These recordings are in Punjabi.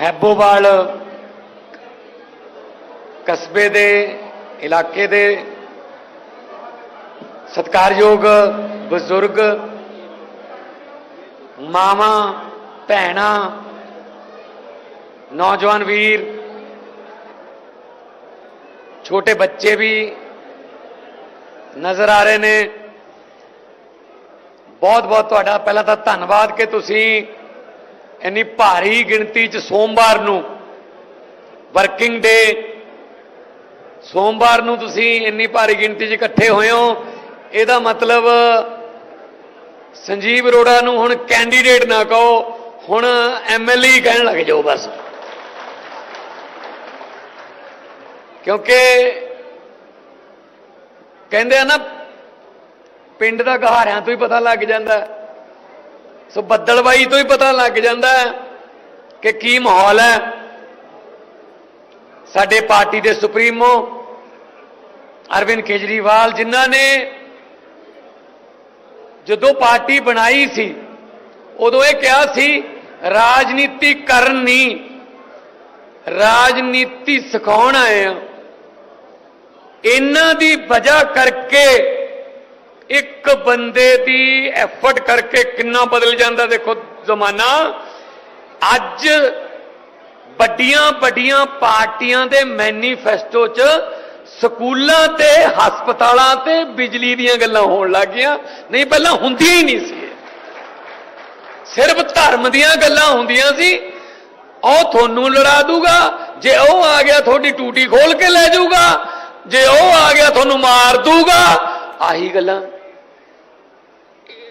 ਹੈਬੋਵਾਲ ਕਸਬੇ ਦੇ ਇਲਾਕੇ ਦੇ ਸਤਿਕਾਰਯੋਗ ਬਜ਼ੁਰਗ, ਮਾਵਾਂ, ਭੈਣਾਂ, ਨੌਜਵਾਨ ਵੀਰ, ਛੋਟੇ ਬੱਚੇ ਵੀ ਨਜ਼ਰ ਆ ਰਹੇ ਨੇ। ਬਹੁਤ ਬਹੁਤ ਤੁਹਾਡਾ ਪਹਿਲਾਂ ਤਾਂ ਧੰਨਵਾਦ ਕਿ ਤੁਸੀਂ ਇੰਨੀ ਭਾਰੀ ਗਿਣਤੀ 'ਚ ਸੋਮਵਾਰ ਨੂੰ ਵਰਕਿੰਗ ਡੇ ਸੋਮਵਾਰ ਨੂੰ ਤੁਸੀਂ ਇੰਨੀ ਭਾਰੀ ਗਿਣਤੀ 'ਚ ਇਕੱਠੇ ਹੋਏ ਹੋ, ਇਹਦਾ ਮਤਲਬ ਸੰਜੀਵ ਅਰੋੜਾ ਨੂੰ ਹੁਣ ਕੈਂਡੀਡੇਟ ਨਾ ਕਹੋ, ਹੁਣ ਐਮਐਲਏ ਕਹਿਣ ਲੱਗ ਜਾਓ ਬਸ। ਕਿਉਂਕਿ ਕਹਿੰਦੇ ਆ ਨਾ, ਪਿੰਡ ਦਾ ਗਹਾਰਿਆਂ ਤੋਂ ਹੀ ਪਤਾ ਲੱਗ ਜਾਂਦਾ। ਸੋ ਬੱਦਲਬਾਈ ਤੋਂ ਹੀ ਪਤਾ ਲੱਗ ਜਾਂਦਾ ਕਿ ਕੀ ਮਾਹੌਲ ਹੈ। ਸਾਡੇ ਪਾਰਟੀ ਦੇ ਸੁਪਰੀਮੋ ਅਰਵਿੰਦ ਕੇਜਰੀਵਾਲ ਜਿਨ੍ਹਾਂ ਨੇ ਜਦੋਂ ਪਾਰਟੀ ਬਣਾਈ ਸੀ, ਉਦੋਂ ਇਹ ਕਿਹਾ ਸੀ, ਰਾਜਨੀਤੀ ਕਰਨ ਨਹੀਂ, ਰਾਜਨੀਤੀ ਸਿਖਾਉਣ ਆਏ ਆ ਇਹਨਾਂ ਦੀ ਵਜ੍ਹਾ ਕਰਕੇ ਇੱਕ ਬੰਦੇ ਦੀ ਐਫਰਟ ਕਰਕੇ ਕਿੰਨਾ ਬਦਲ ਜਾਂਦਾ ਦੇਖੋ ਜ਼ਮਾਨਾ। ਅੱਜ ਵੱਡੀਆਂ ਵੱਡੀਆਂ ਪਾਰਟੀਆਂ ਦੇ ਮੈਨੀਫੈਸਟੋ 'ਚ ਸਕੂਲਾਂ ਤੇ, ਹਸਪਤਾਲਾਂ ਤੇ ਬਿਜਲੀ ਦੀਆਂ ਗੱਲਾਂ ਹੋਣ ਲੱਗੀਆਂ ਨਹੀਂ, ਪਹਿਲਾਂ ਹੁੰਦੀਆਂ ਹੀ ਨਹੀਂ ਸੀ। ਸਿਰਫ ਧਰਮ ਦੀਆਂ ਗੱਲਾਂ ਹੁੰਦੀਆਂ ਸੀ। ਉਹ ਤੁਹਾਨੂੰ ਲੜਾ ਦੂਗਾ। ਜੇ ਉਹ ਆ ਗਿਆ, ਤੁਹਾਡੀ ਟੂਟੀ ਖੋਲ ਕੇ ਲੈ ਜਾਊਗਾ। ਜੇ ਉਹ ਆ ਗਿਆ, ਤੁਹਾਨੂੰ ਮਾਰ ਦੂਗਾ। ਆਹੀ ਗੱਲਾਂ।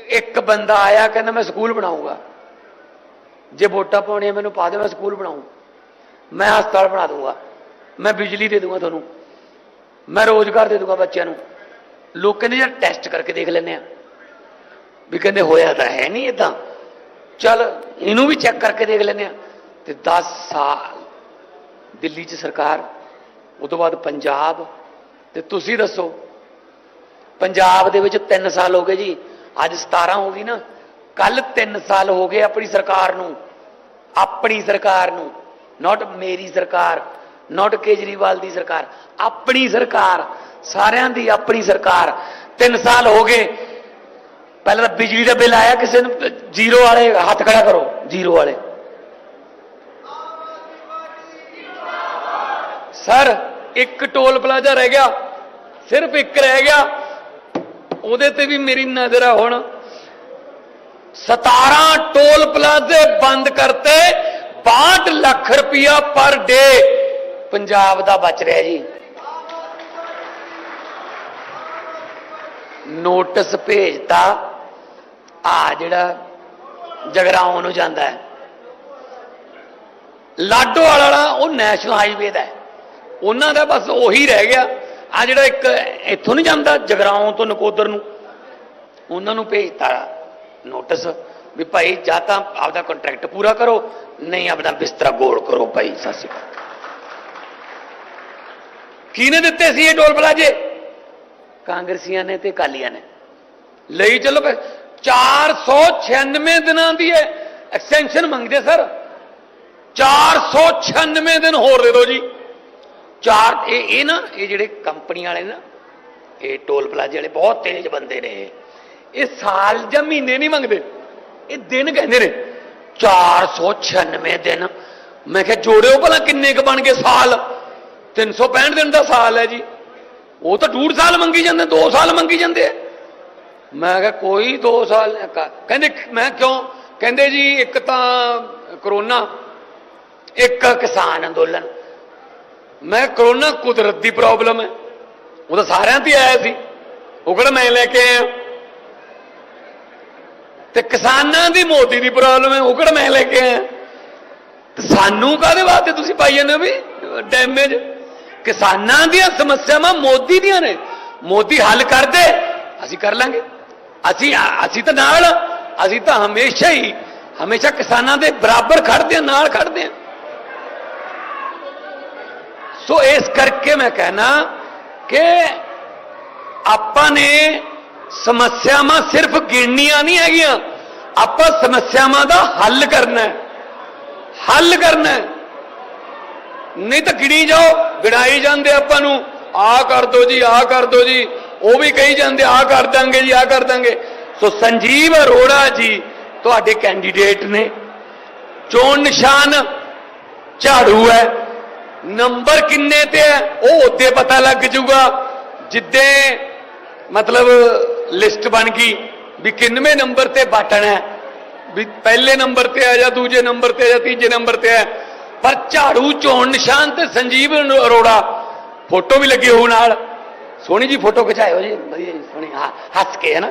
ਇੱਕ ਬੰਦਾ ਆਇਆ ਕਹਿੰਦਾ ਮੈਂ ਸਕੂਲ ਬਣਾਉਂਗਾ। ਜੇ ਵੋਟਾਂ ਪਾਉਣੀਆਂ ਮੈਨੂੰ ਪਾ ਦੇ, ਮੈਂ ਸਕੂਲ ਬਣਾਉਂ ਮੈਂ ਹਸਪਤਾਲ ਬਣਾ ਦੂੰਗਾ ਮੈਂ ਬਿਜਲੀ ਦੇ ਦੂੰਗਾ ਤੁਹਾਨੂੰ। ਮੈਂ ਰੋਜ਼ਗਾਰ ਦੇ ਦੂੰਗਾ ਬੱਚਿਆਂ ਨੂੰ। ਲੋਕ ਕਹਿੰਦੇ ਯਾਰ ਟੈਸਟ ਕਰਕੇ ਦੇਖ ਲੈਂਦੇ ਆ। ਵੀ ਕਹਿੰਦੇ ਹੋਇਆ ਤਾਂ ਹੈ ਨਹੀਂ ਇਦਾਂ ਚੱਲ, ਇਹਨੂੰ ਵੀ ਚੈੱਕ ਕਰਕੇ ਦੇਖ ਲੈਂਦੇ ਆ। ਤੇ 10 ਸਾਲ ਦਿੱਲੀ 'ਚ ਸਰਕਾਰ ਉਸ ਤੋਂ ਬਾਅਦ ਪੰਜਾਬ। ਤੇ ਤੁਸੀਂ ਦੱਸੋ, ਪੰਜਾਬ ਦੇ ਵਿੱਚ 3 ਸਾਲ ਹੋ ਗਏ ਜੀ। ਅੱਜ 17 ਹੋ ਗਈ ਨਾ, ਕੱਲ 3 ਸਾਲ ਹੋ ਗਏ ਆਪਣੀ ਸਰਕਾਰ ਨੂੰ, ਆਪਣੀ ਸਰਕਾਰ ਨੂੰ ਨਾਟ ਮੇਰੀ ਸਰਕਾਰ ਨਾਟ ਕੇਜਰੀਵਾਲ ਦੀ ਸਰਕਾਰ, ਆਪਣੀ ਸਰਕਾਰ, ਸਾਰਿਆਂ ਦੀ ਆਪਣੀ ਸਰਕਾਰ 3 ਸਾਲ ਹੋ ਗਏ। ਪਹਿਲਾਂ ਤਾਂ ਬਿਜਲੀ ਦਾ ਬਿੱਲ ਆਇਆ, ਕਿਸੇ ਨੂੰ, ਜ਼ੀਰੋ ਵਾਲੇ ਹੱਥ ਖੜਾ ਕਰੋ, ਜ਼ੀਰੋ ਵਾਲੇ। ਸਰ, ਇੱਕ ਟੋਲ ਪਲਾਜ਼ਾ ਰਹਿ ਗਿਆ, ਸਿਰਫ ਇੱਕ ਰਹਿ ਗਿਆ। ਉਹਦੇ ਤੇ ਵੀ ਮੇਰੀ ਨਜ਼ਰ ਆ ਹੁਣ। 17 ਟੋਲ ਪਲਾਜ਼ੇ ਬੰਦ ਕਰਤੇ 62 ਲੱਖ ਰੁਪਇਆ ਪਰ ਡੇ। ਪੰਜਾਬ ਦਾ ਬਚ ਰਿਹਾ ਜੀ। ਨੋਟਿਸ ਭੇਜਤਾ, ਆ ਜਿਹੜਾ ਜਗਰਾਉਂ ਨੂੰ ਜਾਂਦਾ ਹੈ। ਲਾਡੋ ਵਾਲਾ, ਉਹ ਨੈਸ਼ਨਲ ਹਾਈਵੇ ਦਾ ਉਹਨਾਂ ਦਾ ਬਸ ਉਹੀ ਰਹਿ ਗਿਆ। ਆ ਜਿਹੜਾ ਇੱਕ ਇੱਥੋਂ ਨਹੀਂ ਜਾਂਦਾ, ਜਗਰਾਉਂ ਤੋਂ ਨਕੋਦਰ ਨੂੰ। ਉਹਨਾਂ ਨੂੰ ਭੇਜਤਾ ਨੋਟਿਸ ਵੀ ਭਾਈ ਜਾਂ ਤਾਂ ਆਪਦਾ ਕੰਟਰੈਕਟ ਪੂਰਾ ਕਰੋ, ਨਹੀਂ ਆਪਦਾ ਬਿਸਤਰਾ ਗੋਲ ਕਰੋ ਭਾਈ, ਸਤਿ ਸ਼੍ਰੀ ਅਕਾਲ। ਕਿਹਨੇ ਦਿੱਤੇ ਸੀ ਇਹ ਟੋਲ ਪਲਾਜੇ? ਕਾਂਗਰਸੀਆਂ ਨੇ ਤੇ ਕਾਲੀਆਂ ਨੇ। ਲਈ ਚਲੋ ਫਿਰ 496 ਦਿਨਾਂ ਦੀ ਹੈ ਐਕਸਟੈਂਸ਼ਨ ਮੰਗਦੇ ਸਰ। 496 ਦਿਨ ਹੋਰ ਦੇ ਦਿਓ ਜੀ। ਚਾਰ ਇਹ ਇਹ ਨਾ, ਇਹ ਜਿਹੜੇ ਕੰਪਨੀ ਵਾਲੇ ਨਾ, ਇਹ ਟੋਲ ਪਲਾਜ਼ੇ ਵਾਲੇ ਬਹੁਤ ਤੇਜ਼ ਬੰਦੇ ਨੇ ਇਹ। ਸਾਲ ਜਾਂ ਮਹੀਨੇ ਨਹੀਂ ਮੰਗਦੇ। ਇਹ ਦਿਨ ਕਹਿੰਦੇ ਨੇ 496 ਦਿਨ। ਮੈਂ ਕਿਹਾ, ਜੋੜਿਓ ਭਲਾ ਕਿੰਨੇ ਕ ਬਣ ਗਏ ਸਾਲ? 365 ਦਿਨ ਦਾ ਸਾਲ ਹੈ ਜੀ। ਉਹ ਤਾਂ ਡੂਢ ਸਾਲ ਮੰਗੀ ਜਾਂਦੇ 2 ਸਾਲ ਮੰਗੀ ਜਾਂਦੇ ਆ। ਮੈਂ ਕਿਹਾ, ਕੋਈ 2 ਸਾਲ ਕਹਿੰਦੇ, ਮੈਂ ਕਿਉਂ? ਕਹਿੰਦੇ ਜੀ, ਇੱਕ ਤਾਂ ਕਰੋਨਾ, ਇੱਕ ਕਿਸਾਨ ਅੰਦੋਲਨ। ਮੈਂ ਕਰੋਨਾ ਕੁਦਰਤ ਦੀ ਪ੍ਰੋਬਲਮ ਹੈ। ਉਹ ਤਾਂ ਸਾਰਿਆਂ ਤੇ ਆਇਆ ਸੀ। ਉਹ ਕਿਹੜਾ ਮੈਂ ਲੈ ਕੇ ਆਇਆ। ਤੇ ਕਿਸਾਨਾਂ ਦੀ ਮੋਦੀ ਦੀ ਪ੍ਰੋਬਲਮ ਹੈ। ਉਹ ਕਿਹੜਾ ਮੈਂ ਲੈ ਕੇ ਆਇਆ। ਤੇ ਸਾਨੂੰ ਕਾਹਦੇ ਵਾਸਤੇ ਤੁਸੀਂ ਪਾਈ ਜਾਂਦੇ ਹੋ ਵੀ ਡੈਮੇਜ ਕਿਸਾਨਾਂ ਦੀਆਂ ਸਮੱਸਿਆਵਾਂ ਮੋਦੀ ਦੀਆਂ ਨੇ। ਮੋਦੀ ਹੱਲ ਕਰਦੇ, ਅਸੀਂ ਕਰ ਲਾਂਗੇ। ਅਸੀਂ ਅਸੀਂ ਤਾਂ ਨਾਲ ਅਸੀਂ ਤਾਂ ਹਮੇਸ਼ਾ ਹੀ, ਹਮੇਸ਼ਾ ਕਿਸਾਨਾਂ ਦੇ ਬਰਾਬਰ ਖੜਦੇ ਆ, ਨਾਲ ਖੜਦੇ ਆ। ਸੋ ਇਸ ਕਰਕੇ ਮੈਂ ਕਹਿਣਾ ਕਿ ਆਪਾਂ ਨੇ ਸਮੱਸਿਆਵਾਂ ਸਿਰਫ ਗਿਣਨੀਆਂ ਨਹੀਂ ਹੈਗੀਆਂ ਆਪਾਂ ਸਮੱਸਿਆਵਾਂ ਦਾ ਹੱਲ ਕਰਨਾ ਹੈ ਹੱਲ ਕਰਨਾ ਹੈ ਨਹੀਂ ਤਾਂ ਗਿਣੀ ਜਾਓ ਗਿਣਾਈ ਜਾਂਦੇ ਆਪਾਂ ਨੂੰ ਆ ਕਰ ਦੋ ਜੀ ਆ ਕਰ ਦੋ ਜੀ ਉਹ ਵੀ ਕਹੀ ਜਾਂਦੇ ਆ ਕਰ ਦਾਂਗੇ ਜੀ ਆ ਕਰ ਦਾਂਗੇ ਸੋ ਸੰਜੀਵ ਅਰੋੜਾ ਜੀ ਤੁਹਾਡੇ ਕੈਂਡੀਡੇਟ ਨੇ ਚੋਣ ਨਿਸ਼ਾਨ ਝਾੜੂ ਹੈ ਨੰਬਰ ਕਿੰਨੇ ਤੇ ਹੈ? ਉਹ ਉੱਤੇ ਪਤਾ ਲੱਗ ਜਾਊਗਾ। ਜਿੱਦੇ ਮਤਲਬ ਲਿਸਟ ਬਣ ਗਈ ਵੀ ਕਿੰਨਵੇਂ ਨੰਬਰ ਤੇ ਬਟਨ ਹੈ। ਵੀ ਪਹਿਲੇ ਨੰਬਰ ਤੇ ਆ ਜਾਂ ਦੂਜੇ ਨੰਬਰ ਤੇ ਆ ਜਾਂ ਤੀਜੇ ਨੰਬਰ ਤੇ ਹੈ। ਪਰ ਝਾੜੂ, ਚੋਣ ਨਿਸ਼ਾਨ ਤੇ ਸੰਜੀਵ ਅਰੋੜਾ ਫੋਟੋ ਵੀ ਲੱਗੀ ਹੋਊ ਨਾਲ। ਸੋਹਣੀ ਜੀ ਫੋਟੋ ਖਿਚਾਇਓ ਜੀ। ਵਧੀਆ ਜੀ ਸੋਹਣੀ। ਹਾਂ ਹੱਸ ਕੇ ਹੈ ਨਾ।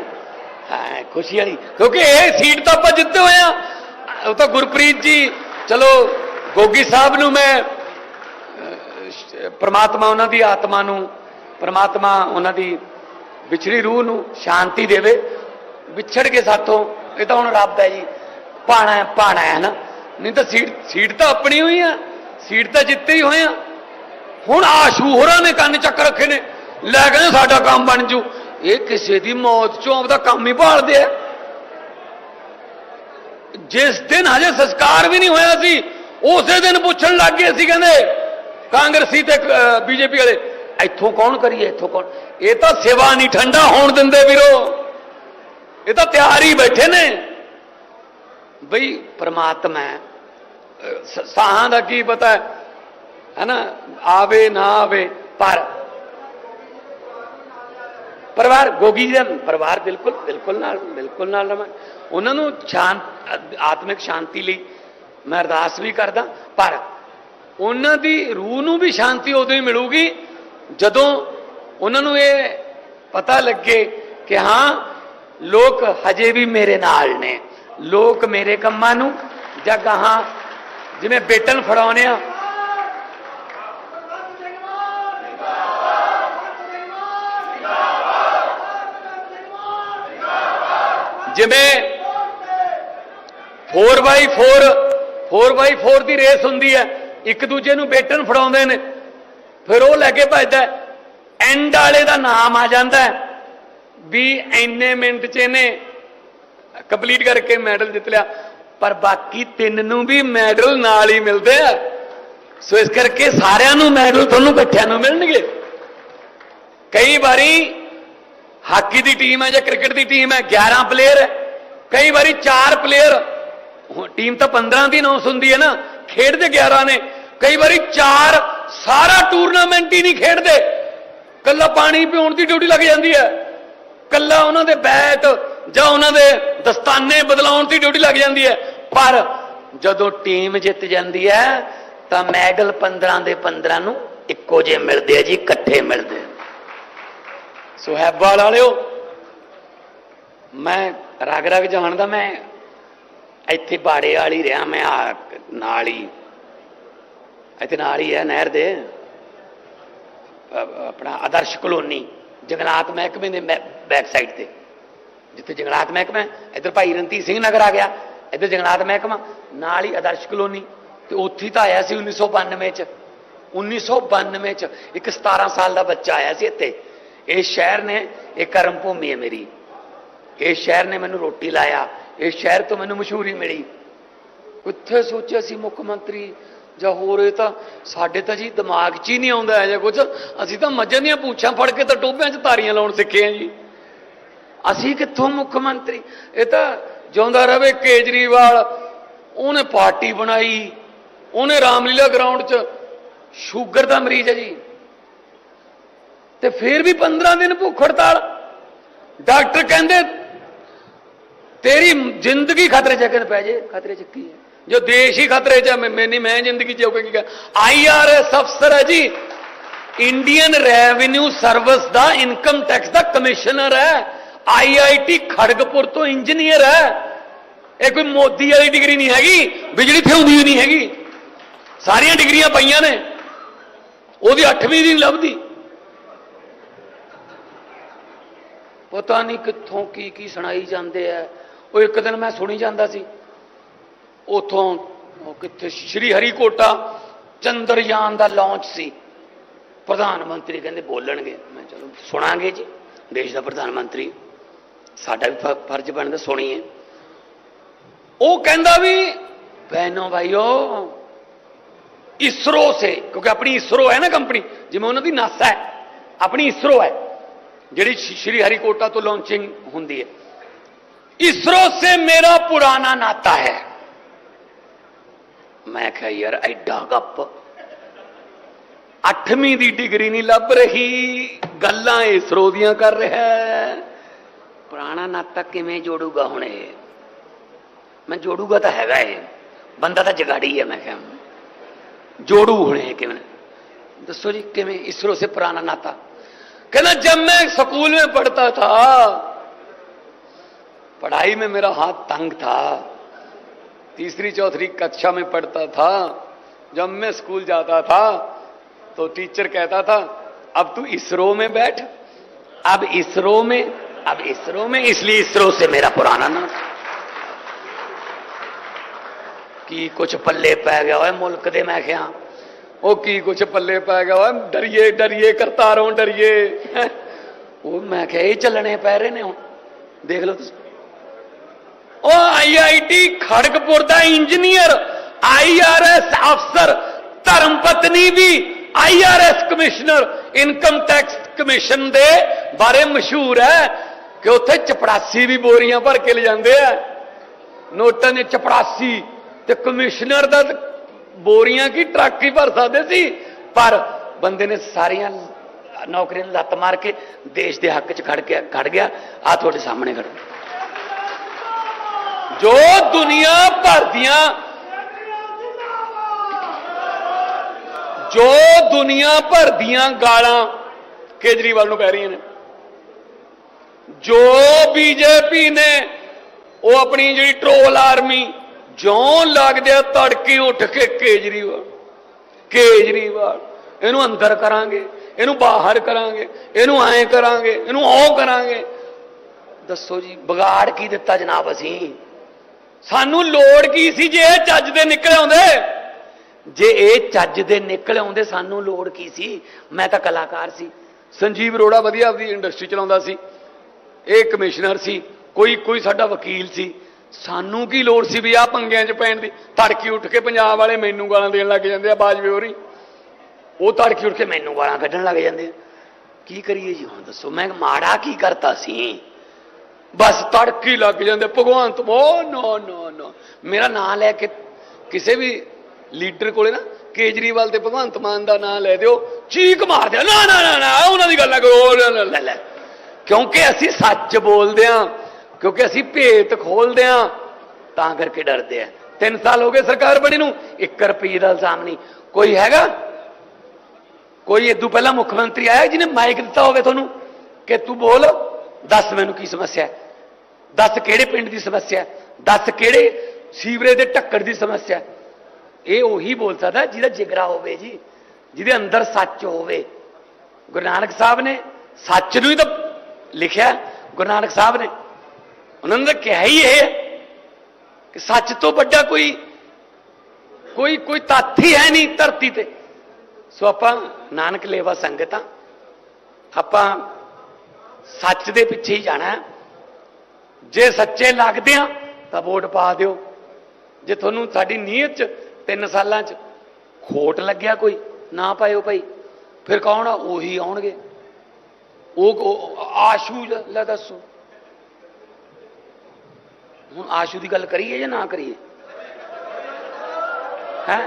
ਹਾਂ, ਖੁਸ਼ੀ ਵਾਲੀ। ਕਿਉਂਕਿ ਇਹ ਸੀਟ ਤਾਂ ਆਪਾਂ ਜਿੱਤੇ ਹੋਏ ਆ। ਉਹ ਤਾਂ ਗੁਰਪ੍ਰੀਤ ਜੀ, ਚਲੋ, ਗੋਗੀ ਸਾਹਿਬ ਨੂੰ ਮੈਂ ਪ੍ਰਮਾਤਮਾ ਉਹਨਾਂ ਦੀ ਆਤਮਾ ਨੂੰ, ਪ੍ਰਮਾਤਮਾ ਉਹਨਾਂ ਦੀ ਵਿਛੜੀ ਰੂਹ ਨੂੰ ਸ਼ਾਂਤੀ ਦੇਵੇ। ਵਿਛੜ ਕੇ ਸਾਥੋਂ ਇਹ ਤਾਂ ਹੁਣ ਰੱਬ ਹੈ ਜੀ ਪਾਣਾ ਹੈ ਪਾਣਾ ਹੈ ਨਾ। ਨਹੀਂ ਤਾਂ ਸੀਟ ਸੀਟ ਤਾਂ ਆਪਣੀ ਹੋਈ ਆ, ਸੀਟ ਤਾਂ ਜਿੱਤੇ ਹੀ ਹੋਏ ਆ। ਹੁਣ ਆਸ਼ੂ ਹੋਰਾਂ ਨੇ ਕੰਨ ਚੱਕ ਰੱਖੇ ਨੇ, ਲੈ ਕਹਿੰਦੇ ਸਾਡਾ ਕੰਮ ਬਣ ਜੂ। ਇਹ ਕਿਸੇ ਦੀ ਮੌਤ ਚੋਂ ਆਪਦਾ ਕੰਮ ਹੀ ਭਾਲਦੇ ਆ। ਜਿਸ ਦਿਨ ਹਜੇ ਸੰਸਕਾਰ ਵੀ ਨਹੀਂ ਹੋਇਆ ਸੀ, ਉਸੇ ਦਿਨ ਪੁੱਛਣ ਲੱਗ ਗਏ ਸੀ ਕਹਿੰਦੇ ਕਾਂਗਰਸੀ ਤੇ ਬੀਜੇਪੀ ਵਾਲੇ, ਇੱਥੋਂ ਕੌਣ ਕਰੀਏ, ਇੱਥੋਂ ਕੌਣ? ਇਹ ਤਾਂ ਸੇਵਾ ਨਹੀਂ ਠੰਡਾ ਹੋਣ ਦਿੰਦੇ ਵੀਰੋ। ਇਹ ਤਾਂ ਤਿਆਰ ਹੀ ਬੈਠੇ ਨੇ। ਬਈ ਪ੍ਰਮਾਤਮਾ ਸਾਹਾਂ ਦਾ ਕੀ ਪਤਾ ਹੈ ਹੈਨਾ? ਆਵੇ, ਨਾ ਆਵੇ, ਪਰ ਪਰਿਵਾਰ ਗੋਗੀ ਜੀ ਪਰਿਵਾਰ ਬਿਲਕੁਲ ਬਿਲਕੁਲ ਨਾਲ ਬਿਲਕੁਲ ਨਾਲ ਰਵਾਂ। ਉਹਨਾਂ ਨੂੰ ਸ਼ਾਂਤ ਆਤਮਿਕ ਸ਼ਾਂਤੀ ਲਈ ਮੈਂ ਅਰਦਾਸ ਵੀ ਕਰਦਾ, ਪਰ ਉਹਨਾਂ ਦੀ ਰੂਹ ਨੂੰ ਵੀ ਸ਼ਾਂਤੀ ਉਦੋਂ ਹੀ ਮਿਲੂਗੀ ਜਦੋਂ ਉਹਨਾਂ ਨੂੰ ਇਹ ਪਤਾ ਲੱਗੇ ਕਿ ਹਾਂ, ਲੋਕ ਹਜੇ ਵੀ ਮੇਰੇ ਨਾਲ ਨੇ। ਲੋਕ ਮੇਰੇ ਕੰਮਾਂ ਨੂੰ ਜਾਂ ਗਾਹਾਂ ਜਿਵੇਂ ਬੇਟਨ ਫੜਾਉਨੇ ਆ। ਜਿਵੇਂ 4x4 4x4 ਦੀ ਰੇਸ ਹੁੰਦੀ ਹੈ। ਇੱਕ ਦੂਜੇ ਨੂੰ ਬੇਟਨ ਫੜਾਉਂਦੇ ਨੇ। ਫਿਰ ਉਹ ਲੈ ਕੇ ਭੱਜਦਾ ਐਂਡ ਵਾਲੇ ਦਾ ਨਾਮ ਆ ਜਾਂਦਾ ਵੀ ਇੰਨੇ ਮਿੰਟ ਚ ਇਹਨੇ ਕੰਪਲੀਟ ਕਰਕੇ ਮੈਡਲ ਜਿੱਤ ਲਿਆ। ਪਰ ਬਾਕੀ ਤਿੰਨ ਨੂੰ ਵੀ ਮੈਡਲ ਨਾਲ ਹੀ ਮਿਲਦੇ ਆ। ਸੋ ਇਸ ਕਰਕੇ ਸਾਰਿਆਂ ਨੂੰ ਮੈਡਲ ਤੁਹਾਨੂੰ ਇਕੱਠਿਆਂ ਨੂੰ ਮਿਲਣਗੇ। ਕਈ ਵਾਰੀ ਹਾਕੀ ਦੀ ਟੀਮ ਹੈ ਜਾਂ ਕ੍ਰਿਕਟ ਦੀ ਟੀਮ ਹੈ 11 ਪਲੇਅਰ ਹੈ। ਕਈ ਵਾਰੀ 4 ਪਲੇਅਰ ਟੀਮ ਤਾਂ 15 ਦੀ ਅਨਾਉਂਸ ਹੁੰਦੀ ਹੈ ਨਾ। ਖੇਡਦੇ 11 ਨੇ। ਕਈ ਵਾਰੀ ਚਾਰ ਸਾਰਾ ਟੂਰਨਾਮੈਂਟ ਹੀ ਨਹੀਂ ਖੇਡਦੇ। ਕੱਲਾ ਪਾਣੀ ਪਿਉਣ ਦੀ ਡਿਊਟੀ ਲੱਗ ਜਾਂਦੀ ਹੈ। ਕੱਲਾ ਉਹਨਾਂ ਦੇ ਬੈਟ ਜਾਂ ਉਹਨਾਂ ਦੇ ਦਸਤਾਨੇ ਬਦਲਾਉਣ ਦੀ ਡਿਊਟੀ ਲੱਗ ਜਾਂਦੀ ਹੈ। ਪਰ ਜਦੋਂ ਟੀਮ ਜਿੱਤ ਜਾਂਦੀ ਹੈ, ਤਾਂ ਮੈਡਲ 15 ਦੇ 15 ਨੂੰ ਇੱਕੋ ਜਿਹੇ ਮਿਲਦੇ ਆ ਜੀ, ਇਕੱਠੇ ਮਿਲਦੇ ਆ। ਸੋ ਹੈਬਾਲ ਵਾਲਿਓ, ਮੈਂ ਰਗ ਰਗ ਜਾਣਦਾ, ਮੈਂ ਇੱਥੇ ਬਾੜੇ ਵਾਲੀ ਰਿਹਾ, ਮੈਂ ਆ ਨਾਲ ਹੀ ਇੱਥੇ ਨਾਲ ਹੀ ਹੈ ਨਹਿਰ ਦੇ। ਆਪਣਾ ਆਦਰਸ਼ ਕਲੋਨੀ, ਜੰਗਲਾਤ ਮਹਿਕਮੇ ਦੇ ਬੈਕ ਸਾਈਡ ਤੇ। ਜਿੱਥੇ ਜੰਗਲਾਤ ਮਹਿਕਮਾ ਇੱਧਰ ਭਾਈ ਰਣਜੀਤ ਸਿੰਘ ਨਗਰ ਆ ਗਿਆ। ਇੱਧਰ ਜੰਗਲਾਤ ਮਹਿਕਮਾ, ਨਾਲ ਹੀ ਆਦਰਸ਼ ਕਲੋਨੀ। ਤੇ ਉੱਥੇ ਤਾਂ ਆਇਆ ਸੀ 1992 ਚ। 1992 ਚ ਇੱਕ 17 ਸਾਲ ਦਾ ਬੱਚਾ ਆਇਆ ਸੀ ਇੱਥੇ। ਇਹ ਸ਼ਹਿਰ ਨੇ, ਇਹ ਕਰਮ ਭੂਮੀ ਹੈ ਮੇਰੀ। ਇਹ ਸ਼ਹਿਰ ਨੇ ਮੈਨੂੰ ਰੋਟੀ ਲਾਇਆ। ਇਹ ਸ਼ਹਿਰ ਤੋਂ ਮੈਨੂੰ ਮਸ਼ਹੂਰੀ ਮਿਲੀ। ਕਿੱਥੇ ਸੋਚਿਆ ਸੀ ਮੁੱਖ ਮੰਤਰੀ ਜਾਂ ਹੋਰ ਇਹ ਤਾਂ ਸਾਡੇ ਤਾਂ ਜੀ ਦਿਮਾਗ 'ਚ ਹੀ ਨਹੀਂ ਆਉਂਦਾ ਇਹ ਜਾਂ ਕੁਝ ਅਸੀਂ ਤਾਂ ਮੱਝਾਂ ਦੀਆਂ ਪੂਛਾਂ ਫੜ ਕੇ ਤਾਂ ਟੋਭਿਆਂ 'ਚ ਤਾਰੀਆਂ ਲਾਉਣ ਸਿੱਖੇ ਆ ਜੀ। ਅਸੀਂ ਕਿੱਥੋਂ ਮੁੱਖ ਮੰਤਰੀ? ਇਹ ਤਾਂ ਜਿਉਂਦਾ ਰਵੇ ਕੇਜਰੀਵਾਲ, ਉਹਨੇ ਪਾਰਟੀ ਬਣਾਈ, ਉਹਨੇ ਰਾਮਲੀਲਾ ਗਰਾਊਂਡ 'ਚ ਸ਼ੂਗਰ ਦਾ ਮਰੀਜ਼ ਹੈ ਜੀ। ਤੇ ਫਿਰ ਵੀ 15 ਦਿਨ ਭੁੱਖ ਹੜਤਾਲ। ਡਾਕਟਰ ਕਹਿੰਦੇ, ਤੇਰੀ ਜ਼ਿੰਦਗੀ ਖਤਰੇ 'ਚ ਪੈ ਜੇ, ਖਤਰੇ 'ਚ ਕੀ ਹੈ? ਜੋ ਦੇਸ਼ ਹੀ ਖਤਰੇ 'ਚ ਹੈ ਮੈਂ ਮੈਂ ਨਹੀਂ ਮੈਂ ਜ਼ਿੰਦਗੀ ਜਿਉਂ ਕੀ ਆਈਆਰਐਸ ਅਫਸਰ ਹੈ ਜੀ। ਇੰਡੀਅਨ ਰੈਵਨਿਊ ਸਰਵਿਸ ਦਾ ਇਨਕਮ ਟੈਕਸ ਦਾ ਕਮਿਸ਼ਨਰ ਹੈ। ਆਈਆਈਟੀ ਖੜਗਪੁਰ ਤੋਂ ਇੰਜੀਨੀਅਰ ਹੈ। ਇਹ ਕੋਈ ਮੋਦੀ ਵਾਲੀ ਡਿਗਰੀ ਨਹੀਂ ਹੈਗੀ, ਬਿਜਲੀ ਥਿਉਂਦੀ ਹੋਈ ਨਹੀਂ ਹੈਗੀ। ਸਾਰੀਆਂ ਡਿਗਰੀਆਂ ਪਈਆਂ ਨੇ। ਉਹਦੀ 8ਵੀਂ ਦੀ ਨਹੀਂ ਲੱਭਦੀ। ਪਤਾ ਨਹੀਂ ਕਿੱਥੋਂ ਕੀ ਕੀ ਸੁਣਾਈ ਜਾਂਦੇ ਆ। ਉਹ ਇੱਕ ਦਿਨ ਮੈਂ ਸੁਣੀ ਜਾਂਦਾ ਸੀ। ਉਥੋਂ ਉਹ ਕਿੱਥੇ ਸ਼੍ਰੀ ਹਰੀਕੋਟਾ ਚੰਦਰਯਾਨ ਦਾ ਲਾਂਚ ਸੀ ਪ੍ਰਧਾਨ ਮੰਤਰੀ ਕਹਿੰਦੇ ਬੋਲਣਗੇ ਮੈਂ ਚਲੋ ਸੁਣਾਂਗੇ ਜੀ ਦੇਸ਼ ਦਾ ਪ੍ਰਧਾਨ ਮੰਤਰੀ ਸਾਡਾ ਵੀ ਫ- ਫਰਜ਼ ਬਣਦਾ ਸੁਣੀਏ ਉਹ ਕਹਿੰਦਾ ਵੀ ਬਹਿਨੋ ਭਾਈਓ इसरो से क्योंकि अपनी इसरो है ना कंपनी जिमें ਉਹਨਾਂ ਦੀ ਨਾਸਾ ਹੈ ਆਪਣੀ ਇਸਰੋ ਹੈ ਜਿਹੜੀ ਸ਼੍ਰੀ- ਸ਼੍ਰੀ ਹਰੀਕੋਟਾ ਤੋਂ ਲਾਂਚਿੰਗ ਹੁੰਦੀ ਹੈ ਇਸਰੋ ਸੇ ਮੇਰਾ ਪੁਰਾਣਾ ਨਾਤਾ ਹੈ ਮੈਂ ਕਿਹਾ ਯਾਰ ਐਡਾ ਗੱਪ ਅੱਠਵੀਂ ਦੀ ਡਿਗਰੀ ਨਹੀਂ ਲੱਭ ਰਹੀ ਗੱਲਾਂ ਇਸਰੋ ਦੀਆਂ ਕਰ ਰਿਹਾ ਹੈ ਪੁਰਾਣਾ ਨਾਤਾ ਕਿਵੇਂ ਜੋੜੂਗਾ ਹੁਣ ਇਹ ਮੈਂ ਜੋੜੂਗਾ ਤਾਂ ਹੈਗਾ ਇਹ ਬੰਦਾ ਤਾਂ ਜਗਾੜੀ ਹੈ ਮੈਂ ਕਿਹਾ जोड़ू होने हैं किमें दसो जी किमें इसरो से पुराना नाता कहना जब मैं स्कूल में पढ़ता था पढ़ाई में मेरा हाथ तंग था तीसरी चौथी कक्षा में पढ़ता था जब मैं स्कूल जाता था तो टीचर कहता था अब तू इसरो में बैठ अब इसरो में अब इसरो में इसलिए इसरो से मेरा पुराना नाता ਕੀ ਕੁਛ ਪੱਲੇ ਪੈ ਗਿਆ ਓਏ ਮੁਲਕ ਦੇ ਮੈਂ ਕਿਹਾ ਉਹ ਕੀ ਕੁਛ ਪੱਲੇ ਪੈ ਗਿਆ ਓਏ ਡਰੀਏ ਡਰੀਏ ਕਰਤਾਰੋਂ ਡਰੀਏ ਹੈਂ। ਉਹ ਮੈਂ ਕਿਹਾ ਇਹ ਚੱਲਣੇ ਪੈ ਰਹੇ ਨੇ ਹੁਣ ਦੇਖ ਲਓ ਤੁਸੀਂ ਉਹ ਆਈਆਈਟੀ ਖੜਗਪੁਰ ਦਾ ਇੰਜੀਨੀਅਰ ਆਈਆਰਐਸ ਅਫਸਰ, ਧਰਮ ਪਤਨੀ ਵੀ IRS commissioner, income tax commission ਦੇ ਬਾਰੇ ਮਸ਼ਹੂਰ ਹੈ ਕਿ ਉੱਥੇ ਚਪੜਾਸੀ ਵੀ ਬੋਰੀਆਂ ਭਰ ਕੇ ਲਿਜਾਂਦੇ ਆ। ਨੋਟਾਂ ਦੇ ਚਪੜਾਸੀ ਤੇ ਕਮਿਸ਼ਨਰ ਦਾ ਬੋਰੀਆਂ ਕੀ ਟਰੱਕ ਹੀ ਭਰ ਸਕਦੇ ਸੀ, ਪਰ ਬੰਦੇ ਨੇ ਸਾਰੀਆਂ ਨੌਕਰੀਆਂ ਨੂੰ ਲੱਤ ਮਾਰ ਕੇ ਦੇਸ਼ ਦੇ ਹੱਕ 'ਚ ਖੜ ਕੇ ਖੜ ਗਿਆ। ਆ ਤੁਹਾਡੇ ਸਾਹਮਣੇ ਖੜੋ। ਜੋ ਦੁਨੀਆ ਭਰ ਦੀਆਂ ਜੋ ਦੁਨੀਆ ਭਰ ਦੀਆਂ ਗਾਲਾਂ ਕੇਜਰੀਵਾਲ ਨੂੰ ਪੈ ਰਹੀਆਂ ਨੇ। ਜੋ ਬੀਜੇਪੀ ਨੇ ਉਹ ਆਪਣੀ ਜਿਹੜੀ ਟਰੋਲ ਆਰਮੀ ਜਿਉਂ ਲੱਗਦੇ ਆ ਤੜਕੇ ਉੱਠ ਕੇ ਕੇਜਰੀਵਾਲ ਕੇਜਰੀਵਾਲ, ਇਹਨੂੰ ਅੰਦਰ ਕਰਾਂਗੇ, ਇਹਨੂੰ ਬਾਹਰ ਕਰਾਂਗੇ, ਇਹਨੂੰ ਐਂ ਕਰਾਂਗੇ, ਇਹਨੂੰ ਉਹ ਕਰਾਂਗੇ। ਦੱਸੋ ਜੀ, ਵਿਗਾੜ ਕੀ ਦਿੱਤਾ ਜਨਾਬ ਅਸੀਂ? ਸਾਨੂੰ ਲੋੜ ਕੀ ਸੀ ਜੇ ਇਹ ਚੱਜ ਦੇ ਨਿਕਲ ਆਉਂਦੇ? ਜੇ ਇਹ ਚੱਜ ਦੇ ਨਿਕਲ ਆਉਂਦੇ, ਸਾਨੂੰ ਲੋੜ ਕੀ ਸੀ? ਮੈਂ ਤਾਂ ਕਲਾਕਾਰ ਸੀ। ਸੰਜੀਵ ਅਰੋੜਾ ਵਧੀਆ ਆਪਦੀ ਇੰਡਸਟਰੀ ਚਲਾਉਂਦਾ ਸੀ। ਇਹ ਕਮਿਸ਼ਨਰ ਸੀ। ਕੋਈ ਕੋਈ ਸਾਡਾ ਵਕੀਲ ਸੀ। ਸਾਨੂੰ ਕੀ ਲੋੜ ਸੀ ਵੀ ਆਹ ਪੰਗਿਆਂ 'ਚ ਪੈਣ ਦੀ? ਤੜਕੀ ਉੱਠ ਕੇ ਪੰਜਾਬ ਵਾਲੇ ਮੈਨੂੰ ਗਾਲਾਂ ਦੇਣ ਲੱਗ ਜਾਂਦੇ ਆ ਬਾਜਵੇ ਹੋਰੀ ਉਹ ਤੜਕੇ ਉੱਠ ਕੇ ਮੈਨੂੰ ਗਾਲਾਂ ਕੱਢਣ ਲੱਗ ਜਾਂਦੇ ਆ। ਕੀ ਕਰੀਏ ਜੀ? ਹੁਣ ਦੱਸੋ। ਮੈਂ ਮਾੜਾ ਕੀ ਕਰਤਾ ਸੀ? ਬਸ ਤੜਕੀ ਲੱਗ ਜਾਂਦੇ ਭਗਵੰਤ ਮੋ ਨੋ ਨੋ ਨੋ। ਮੇਰਾ ਨਾਂ ਲੈ ਕੇ ਕਿਸੇ ਵੀ ਲੀਡਰ ਕੋਲੇ ਨਾ ਕੇਜਰੀਵਾਲ ਤੇ ਭਗਵੰਤ ਮਾਨ ਦਾ ਨਾਂ ਲੈ ਦਿਓ ਚੀਕ ਮਾਰ ਦਿਓ ਨਾ ਨਾ ਨਾ ਨਾ ਉਹਨਾਂ ਦੀ ਗੱਲ ਨਾ ਕਰੋ ਲੈ, ਲੈ, ਕਿਉਂਕਿ ਅਸੀਂ ਸੱਚ ਬੋਲਦੇ ਆ ਕਿਉਂਕਿ ਅਸੀਂ ਭੇਤ ਖੋਲਦੇ ਆ ਤਾਂ ਕਰਕੇ ਡਰਦੇ ਆ। ਤਿੰਨ ਸਾਲ ਹੋ ਗਏ ਸਰਕਾਰ ਬਣੀ ਨੂੰ 1 ਰੁਪਏ ਦਾ ਇਲਜ਼ਾਮ ਨਹੀਂ। ਕੋਈ ਹੈਗਾ? ਕੋਈ ਇਦੋਂ ਪਹਿਲਾਂ ਮੁੱਖ ਮੰਤਰੀ ਆਇਆ ਜਿਹਨੇ ਮਾਈਕ ਦਿੱਤਾ ਹੋਵੇ ਤੁਹਾਨੂੰ ਕਿ ਤੂੰ ਬੋਲ? ਦੱਸ ਮੈਨੂੰ ਕੀ ਸਮੱਸਿਆ ਹੈ? ਦੱਸ ਕਿਹੜੇ ਪਿੰਡ ਦੀ ਸਮੱਸਿਆ ਹੈ? ਦੱਸ ਕਿਹੜੇ ਸੀਵਰੇਜ ਦੇ ਢੱਕਣ ਦੀ ਸਮੱਸਿਆ ਹੈ? ਇਹ ਉਹੀ ਬੋਲ ਸਕਦਾ ਜਿਹਦਾ ਜਿਗਰਾ ਹੋਵੇ ਜੀ, ਜਿਹਦੇ ਅੰਦਰ ਸੱਚ ਹੋਵੇ। ਗੁਰੂ ਨਾਨਕ ਸਾਹਿਬ ਨੇ ਸੱਚ ਨੂੰ ਹੀ ਤਾਂ ਲਿਖਿਆ ਗੁਰੂ ਨਾਨਕ ਸਾਹਿਬ ਨੇ ਉਹਨਾਂ ਨੇ ਤਾਂ ਕਿਹਾ ਹੀ ਇਹ ਹੈ ਕਿ ਸੱਚ ਤੋਂ ਵੱਡਾ ਕੋਈ ਕੋਈ ਕੋਈ ਤੱਥ ਹੀ ਹੈ ਨਹੀਂ ਧਰਤੀ ਤੇ। ਸੋ ਆਪਾਂ ਨਾਨਕ ਲੇਵਾ ਸੰਗਤਾਂ, ਆਪਾਂ ਸੱਚ ਦੇ ਪਿੱਛੇ ਹੀ ਜਾਣਾ ਜੇ ਸੱਚੇ ਲੱਗਦੇ ਆ, ਤਾਂ ਵੋਟ ਪਾ ਦਿਓ। ਜੇ ਤੁਹਾਨੂੰ ਸਾਡੀ ਨੀਅਤ ਚ ਤਿੰਨ ਸਾਲਾਂ ਚ ਖੋਟ ਲੱਗਿਆ ਕੋਈ, ਨਾ ਪਾਇਓ ਭਾਈ, ਫਿਰ ਕੌਣ ਆ? ਉਹੀ ਆਉਣਗੇ। ਉਹ ਆਸ਼ੂ ਲੈ ਦੱਸੋ। ਹੁਣ ਆਸ਼ੂ ਦੀ ਗੱਲ ਕਰੀਏ ਜਾਂ ਨਾ ਕਰੀਏ? ਹੈ?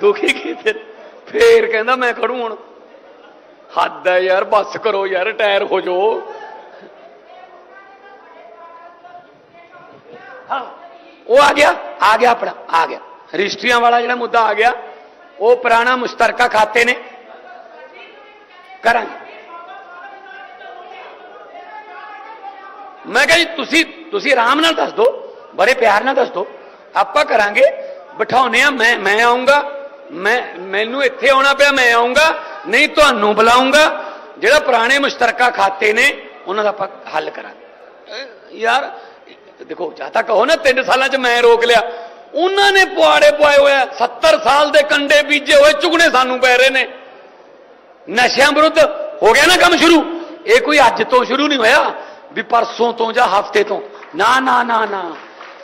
ਦੁਖੀ ਕੀਤੇ ਫੇਰ ਕਹਿੰਦਾ ਮੈਂ ਖੜੂ ਹੁਣ। ਹੱਦ ਹੈ ਯਾਰ, ਬੱਸ ਕਰੋ ਯਾਰ, ਰਿਟਾਇਰ ਹੋ ਜਾਓ। ਹਾਂ, ਉਹ ਆ ਗਿਆ ਆ ਗਿਆ ਆਪਣਾ, ਆ ਗਿਆ। ਰਜਿਸਟਰੀਆਂ ਵਾਲਾ ਜਿਹੜਾ ਮੁੱਦਾ ਆ ਗਿਆ, ਉਹ ਪੁਰਾਣਾ ਮੁਸ਼ਤਰਕਾ ਖਾਤੇ ਨੇ। ਕਰਾਂਗੇ। ਮੈਂ ਕਿਹਾ ਜੀ, ਤੁਸੀਂ ਤੁਸੀਂ ਆਰਾਮ ਨਾਲ ਦੱਸ ਦਿਓ, ਬੜੇ ਪਿਆਰ ਨਾਲ ਦੱਸ ਦਿਓ। ਆਪਾਂ ਕਰਾਂਗੇ ਬਿਠਾਉਨੇ ਆ ਮੈਂ ਮੈਂ ਆਉਂਗਾ, ਮੈਂ, ਮੈਨੂੰ ਇੱਥੇ ਆਉਣਾ ਪਿਆ, ਮੈਂ ਆਉਂਗਾ ਨਹੀਂ ਤੁਹਾਨੂੰ ਬੁਲਾਉਂਗਾ, ਜਿਹੜਾ ਪੁਰਾਣੇ ਮੁਸ਼ਤਰਕਾ ਖਾਤੇ ਨੇ, ਉਹਨਾਂ ਦਾ ਆਪਾਂ ਹੱਲ ਕਰਾਂਗੇ। ਯਾਰ, ਦੇਖੋ, ਜਾਂ ਤਾਂ ਕਹੋ ਨਾ, ਤਿੰਨ ਸਾਲਾਂ 'ਚ ਮੈਂ ਰੋਕ ਲਿਆ। ਉਹਨਾਂ ਨੇ ਪੁਆੜੇ ਪੁਆਏ ਹੋਇਆ 70 ਸਾਲ ਦੇ ਕੰਡੇ ਬੀਜੇ ਹੋਏ, ਚੁਗਣੇ ਸਾਨੂੰ ਪੈ ਰਹੇ ਨੇ। ਨਸ਼ਿਆਂ ਵਿਰੁੱਧ ਹੋ ਗਿਆ ਨਾ ਕੰਮ ਸ਼ੁਰੂ? ਇਹ ਕੋਈ ਅੱਜ ਤੋਂ ਸ਼ੁਰੂ ਨਹੀਂ ਹੋਇਆ, ਵੀ ਪਰਸੋਂ ਤੋਂ ਜਾਂ ਹਫ਼ਤੇ ਤੋਂ। ਨਾ ਨਾ ਨਾ ਨਾ।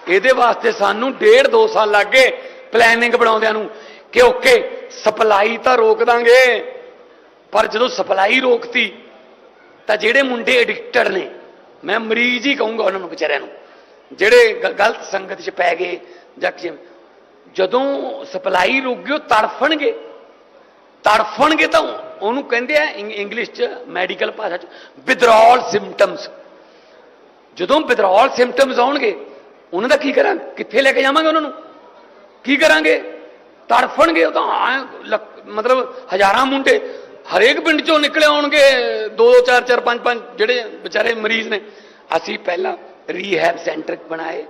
ਇਹਦੇ ਵਾਸਤੇ ਸਾਨੂੰ ਡੇਢ ਦੋ ਸਾਲ ਲੱਗ ਗਏ ਪਲੈਨਿੰਗ ਬਣਾਉਂਦਿਆਂ ਨੂੰ, ਕਿ ਓਕੇ, ਸਪਲਾਈ ਤਾਂ ਰੋਕ ਦਾਂਗੇ। ਪਰ ਜਦੋਂ ਸਪਲਾਈ ਰੋਕਤੀ, ਤਾਂ ਜਿਹੜੇ ਮੁੰਡੇ ਐਡਿਕਟਡ ਨੇ, ਮੈਂ ਮਰੀਜ਼ ਹੀ ਕਹੂੰਗਾ ਉਹਨਾਂ ਨੂੰ ਵਿਚਾਰਿਆਂ ਨੂੰ, ਜਿਹੜੇ ਗ- ਗਲਤ ਸੰਗਤ 'ਚ ਪੈ ਗਏ ਜਾਂ ਜਦੋਂ ਸਪਲਾਈ ਰੁਕ ਗਈ, ਉਹ ਤੜਫਣਗੇ। ਤੜਫਣਗੇ ਤਾਂ ਉਹਨੂੰ ਕਹਿੰਦੇ ਆ ਇੰਗ- ਇੰਗਲਿਸ਼ 'ਚ, ਮੈਡੀਕਲ ਭਾਸ਼ਾ 'ਚ ਵਿਦਰੋਲ ਸਿੰਪਟਮਸ ਜਦੋਂ ਵਿਦਰੋਲ ਸਿੰਪਟਮਸ ਆਉਣਗੇ, ਉਹਨਾਂ ਦਾ ਕੀ ਕਰਾਂ ਕਿੱਥੇ ਲੈ ਕੇ ਜਾਵਾਂਗੇ ਉਹਨਾਂ ਨੂੰ? ਕੀ ਕਰਾਂਗੇ? ਤੜਫਣਗੇ ਉਹ ਤਾਂ ਮਤਲਬ ਹਜ਼ਾਰਾਂ ਮੁੰਡੇ ਹਰੇਕ ਪਿੰਡ ਚੋਂ ਨਿਕਲੇ ਆਉਣਗੇ, ਦੋ ਦੋ ਚਾਰ ਚਾਰ, ਪੰਜ ਪੰਜ, ਜਿਹੜੇ ਵਿਚਾਰੇ ਮਰੀਜ਼ ਨੇ। ਅਸੀਂ ਪਹਿਲਾਂ ਰੀਹੈਬ ਸੈਂਟਰ ਬਣਾਏ,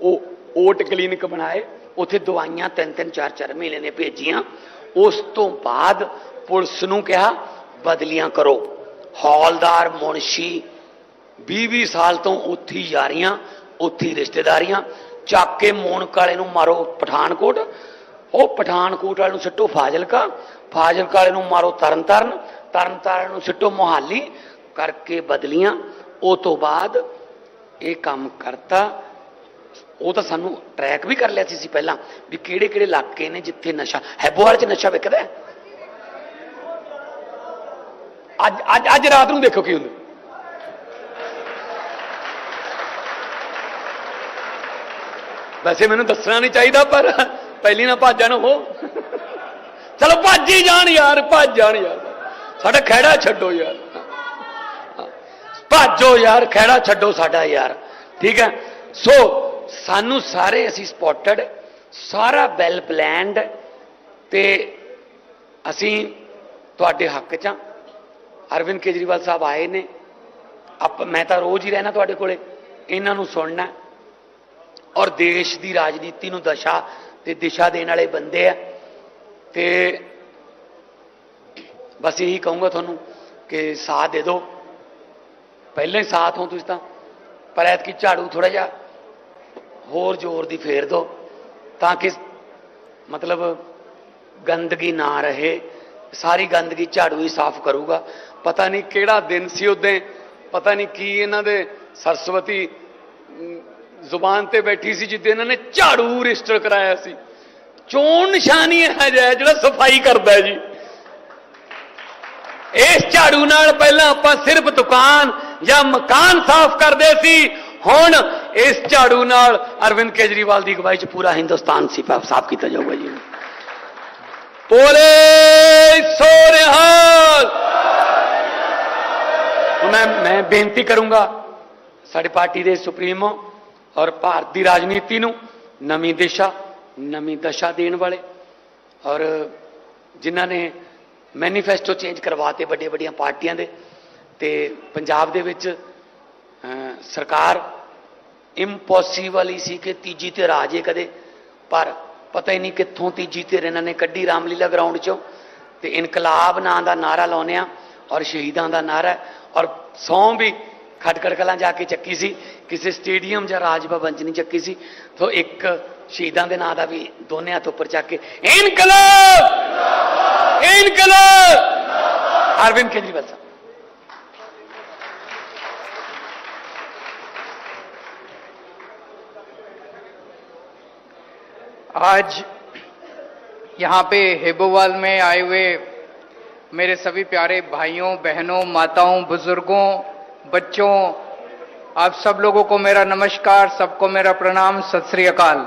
ਉਹ ਓਟ ਕਲੀਨਿਕ ਬਣਾਏ, ਉੱਥੇ ਦਵਾਈਆਂ ਤਿੰਨ ਤਿੰਨ, ਚਾਰ ਚਾਰ ਮਹੀਨੇ ਨੇ ਭੇਜੀਆਂ। ਉਸ ਤੋਂ ਬਾਅਦ ਪੁਲਿਸ ਨੂੰ ਕਿਹਾ, ਬਦਲੀਆਂ ਕਰੋ। ਹੌਲਦਾਰ ਮੁਨਸ਼ੀ 20-20 ਸਾਲ ਤੋਂ ਉੱਥੀ ਯਾਰੀਆਂ ਉੱਥੀ ਰਿਸ਼ਤੇਦਾਰੀਆਂ। ਚੱਕ ਕੇ ਮੋਨਕ ਵਾਲੇ ਨੂੰ ਮਾਰੋ ਪਠਾਨਕੋਟ। ਉਹ ਪਠਾਨਕੋਟ ਵਾਲੇ ਨੂੰ ਸਿੱਟੋ ਫਾਜ਼ਿਲਕਾ। ਫਾਜ਼ਿਲਕਾ ਵਾਲੇ ਨੂੰ ਮਾਰੋ ਤਰਨਤਾਰਨ ਤਰਨਤਾਰਨ ਨੂੰ ਸਿੱਟੋ ਮੋਹਾਲੀ, ਕਰਕੇ ਬਦਲੀਆਂ। ਉਹ ਤੋਂ ਬਾਅਦ ਇਹ ਕੰਮ ਕਰਤਾ। ਉਹ ਤਾਂ ਸਾਨੂੰ ਟਰੈਕ ਵੀ ਕਰ ਲਿਆ ਸੀ ਸੀ ਪਹਿਲਾਂ, ਵੀ ਕਿਹੜੇ ਕਿਹੜੇ ਇਲਾਕੇ ਨੇ ਜਿੱਥੇ ਨਸ਼ਾ ਹੈਬੋਵਾਲ 'ਚ ਨਸ਼ਾ ਵਿਕਦਾ ਅੱਜ ਅੱਜ ਅੱਜ ਰਾਤ ਨੂੰ ਦੇਖੋ ਕੀ ਹੁੰਦਾ। ਵੈਸੇ ਮੈਨੂੰ ਦੱਸਣਾ ਨਹੀਂ ਚਾਹੀਦਾ, ਪਰ ਪਹਿਲੀ ਨਾ ਭੱਜ ਜਾਣ ਉਹ ਚਲੋ ਭੱਜ ਹੀ ਜਾਣ ਯਾਰ, ਭੱਜ ਜਾਣ ਯਾਰ। ਸਾਡਾ ਖਹਿੜਾ ਛੱਡੋ ਯਾਰ। ਭੱਜੋ ਯਾਰ, ਖਹਿੜਾ ਛੱਡੋ ਸਾਡਾ ਯਾਰ। ਠੀਕ ਹੈ? ਸੋ ਸਾਨੂੰ ਸਾਰੇ ਅਸੀਂ ਸਪੋਟਡ ਸਾਰਾ ਵੈਲ ਪਲੈਨਡ ਤੇ ਅਸੀਂ ਤੁਹਾਡੇ ਹੱਕ 'ਚ ਹਾਂ। ਅਰਵਿੰਦ ਕੇਜਰੀਵਾਲ ਸਾਹਿਬ ਆਏ ਨੇ। ਆਪ ਮੈਂ ਤਾਂ ਰੋਜ਼ ਹੀ ਰਹਿਣਾ ਤੁਹਾਡੇ ਕੋਲੇ। ਇਹਨਾਂ ਨੂੰ ਸੁਣਨਾ। ਔਰ ਦੇਸ਼ ਦੀ ਰਾਜਨੀਤੀ ਨੂੰ ਦਸ਼ਾ ਤੇ ਦਿਸ਼ਾ ਦੇਣ ਵਾਲੇ ਬੰਦੇ ਆ। ਤੇ ਬਸ ਇਹੀ ਕਹੂੰਗਾ ਤੁਹਾਨੂੰ ਕਿ ਸਾਥ ਦੇ ਦਿਓ ਪਹਿਲਾਂ ਹੀ ਸਾਥ ਹੋ ਤੁਸੀਂ ਤਾਂ, ਪਰ ਐਤਕੀ ਝਾੜੂ ਥੋੜਾ ਜਿਹਾ ਹੋਰ ਜ਼ੋਰ ਦੀ ਫੇਰ ਦਿਓ ਤਾਂ ਕਿ ਮਤਲਬ ਗੰਦਗੀ ਨਾ ਰਹੇ। ਸਾਰੀ ਗੰਦਗੀ ਝਾੜੂ ਹੀ ਸਾਫ਼ ਕਰੂਗਾ। ਪਤਾ ਨਹੀਂ ਕਿਹੜਾ ਦਿਨ ਸੀ ਉਹਦੇ ਪਤਾ ਨਹੀਂ ਕੀ ਇਹਨਾਂ ਦੇ ਸਰਸਵਤੀ ਜ਼ੁਬਾਨ ਤੇ ਬੈਠੀ ਸੀ ਜਿੱਦੇ ਇਹਨਾਂ ਨੇ ਝਾੜੂ ਰਜਿਸਟਰ ਕਰਾਇਆ ਸੀ। ਚੋਣ ਨਿਸ਼ਾਨੀ ਹੈ ਜਿਹੜਾ ਸਫ਼ਾਈ ਕਰਦਾ ਜੀ। ਇਸ ਝਾੜੂ ਨਾਲ ਪਹਿਲਾਂ ਆਪਾਂ ਸਿਰਫ ਦੁਕਾਨ ਜਾਂ ਮਕਾਨ ਸਾਫ਼ ਕਰਦੇ ਸੀ। ਹੁਣ ਇਸ ਝਾੜੂ ਨਾਲ ਅਰਵਿੰਦ ਕੇਜਰੀਵਾਲ ਦੀ ਅਗਵਾਈ 'ਚ ਪੂਰਾ ਹਿੰਦੁਸਤਾਨ ਸੀ। ਸਾਫ਼ ਕੀਤਾ ਜਾਊਗਾ ਜੀ। ਬੋਲੇ ਸੋ ਨਿਹਾਲ ਮੈਂ ਮੈਂ ਬੇਨਤੀ ਕਰੂੰਗਾ ਸਾਡੇ ਪਾਰਟੀ ਦੇ ਸੁਪਰੀਮੋ ਔਰ ਭਾਰਤ ਦੀ ਰਾਜਨੀਤੀ ਨੂੰ ਨਵੀਂ ਦਿਸ਼ਾ ਨਵੀਂ ਦਸ਼ਾ ਦੇਣ ਵਾਲੇ ਔਰ ਜਿਨ੍ਹਾਂ ਨੇ ਮੈਨੀਫੈਸਟੋ ਚੇਂਜ ਕਰਵਾਤੇ ਵੱਡੇ ਵੱਡੀਆਂ ਪਾਰਟੀਆਂ ਦੇ ਤੇ ਪੰਜਾਬ ਦੇ ਵਿੱਚ ਸਰਕਾਰ ਇੰਪੋਸੀਬਲ ਹੀ ਸੀ ਕਿ ਤੀਜੀ ਤੇ ਰਾਜੇ ਕਦੇ, ਪਰ ਪਤਾ ਹੀ ਨਹੀਂ ਕਿੱਥੋਂ ਤੀਜੀ ਤੇ ਇਹਨਾਂ ਨੇ ਕੱਢੀ ਰਾਮਲੀਲਾ ਗਰਾਊਂਡ ਚੋਂ ਤੇ ਇਨਕਲਾਬ ਨਾਂ ਦਾ ਨਾਰਾ ਲਾਉਂਦੇ ਆ ਔਰ ਸ਼ਹੀਦਾਂ ਦਾ ਨਾਰਾ ਔਰ ਸੌਂ ਵੀ ਖਟਕੜ ਕਲਾਂ ਜਾ ਕੇ ਚੱਕੀ ਸੀ, ਕਿਸੇ ਸਟੇਡੀਅਮ ਜਾਂ ਰਾਜ ਭਵਨ ਚ ਨਹੀਂ ਚੱਕੀ ਸੀ, ਤੋਂ ਇੱਕ ਸ਼ਹੀਦਾਂ ਦੇ ਨਾਂ ਦਾ ਵੀ ਦੋਨੇ ਹੱਥ ਉੱਪਰ ਚੱਕ ਕੇ ਇਨਕਲਾਬ ਇਨਕਲਾਬ ਅਰਵਿੰਦ ਕੇਜਰੀਵਾਲ ਸਾਹਿਬ आज यहाँ पे हेबोवाल में आए हुए मेरे सभी प्यारे भाइयों बहनों माताओं बुजुर्गों बच्चों आप सब लोगों को मेरा नमस्कार सबको मेरा प्रणाम सत श्री अकाल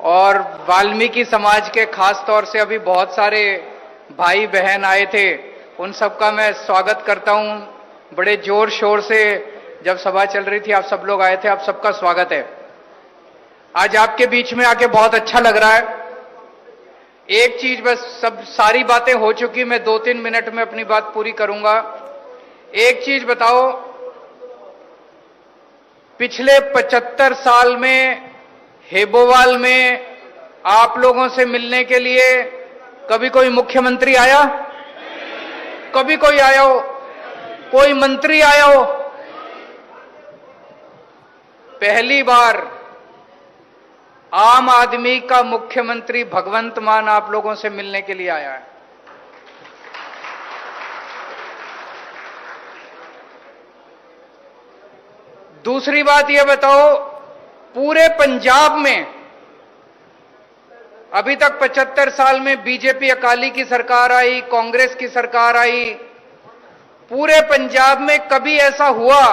और वाल्मीकि समाज के खास तौर से अभी बहुत सारे भाई बहन आए थे, उन सबका मैं स्वागत करता हूँ। बड़े ज़ोर शोर से जब सभा चल रही थी, आप सब लोग आए थे, आप सबका स्वागत है। आज आपके बीच में आके बहुत अच्छा लग रहा है। एक चीज़ बस, सब सारी बातें हो चुकी, मैं दो तीन मिनट में अपनी बात पूरी करूँगा। एक चीज़ बताओ, पिछले 75 साल में हेबोवाल में आप लोगों से मिलने के लिए कभी कोई मुख्यमंत्री आया? कभी कोई आया हो? कोई मंत्री आया हो? पहली बार आम आदमी का मुख्यमंत्री भगवंत मान आप लोगों से मिलने के लिए आया है। दूसरी बात यह बताओ पूरे पंजाब में, अभी तक 75 साल में बीजेपी अकाली की सरकार आई, कांग्रेस की सरकार आई, पूरे पंजाब में कभी ऐसा हुआ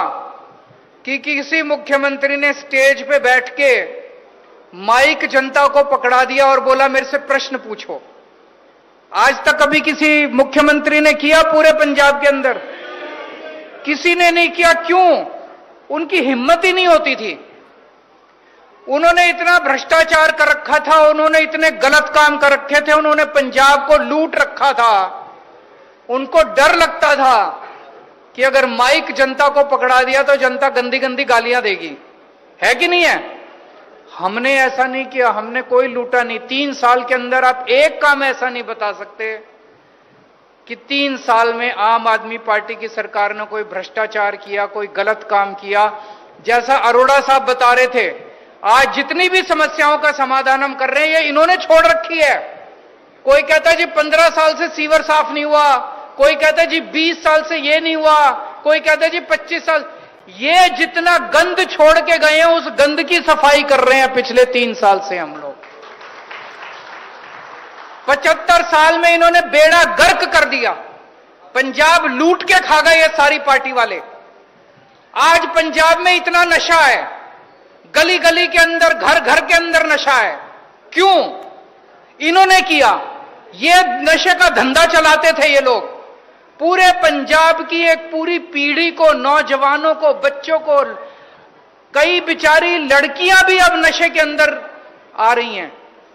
कि किसी मुख्यमंत्री ने स्टेज पे बैठ के माइक जनता को पकड़ा दिया और बोला, मेरे से प्रश्न पूछो। आज तक कभी किसी मुख्यमंत्री ने किया पूरे पंजाब के अंदर? किसी ने नहीं किया? क्यों? उनकी हिम्मत ही नहीं होती थी। उन्होंने इतना भ्रष्टाचार कर रखा था, उन्होंने इतने गलत काम कर रखे थे, उन्होंने पंजाब को लूट रखा था। उनको डर लगता था कि अगर माइक जनता को पकड़ा दिया तो जनता गंदी गंदी गालियाँ देगी। है कि नहीं है? हमने ऐसा नहीं किया, हमने कोई लूटा नहीं। तीन साल के अंदर आप एक काम ऐसा नहीं बता सकते कि तीन साल में आम आदमी पार्टी की सरकार ने कोई भ्रष्टाचार किया, कोई गलत काम किया। जैसा अरोड़ा साहब बता रहे थे आज जितनी भी समस्याओं का समाधान हम कर रहे हैं, ये इन्होंने छोड़ रखी है। कोई कहता है जी, पंद्रह साल से सीवर साफ़ नहीं हुआ, कोई कहता है जी, बीस साल से ये नहीं हुआ, कोई कहता है जी, पच्चीस साल। ये जितना गंद छोड़ के गए हैं, उस गंद की सफ़ाई कर रहे हैं पिछले तीन साल से हम लोग। पचहत्तर साल में इन्होंने बेड़ा गर्क कर दिया। पंजाब लूट के खा गए ये सारी पार्टी वाले। आज पंजाब में इतना नशा है। गली गली के अंदर, घर घर के अंदर नशा है। क्यों? इन्होंने किया। ये नशे का धंधा चलाते थे ये लोग। पूरे पंजाब की एक पूरी पीढ़ी को, नौजवानों को, बच्चों को, कई बिचारी लड़कियाँ भी अब नशे के अंदर आ रही हैं।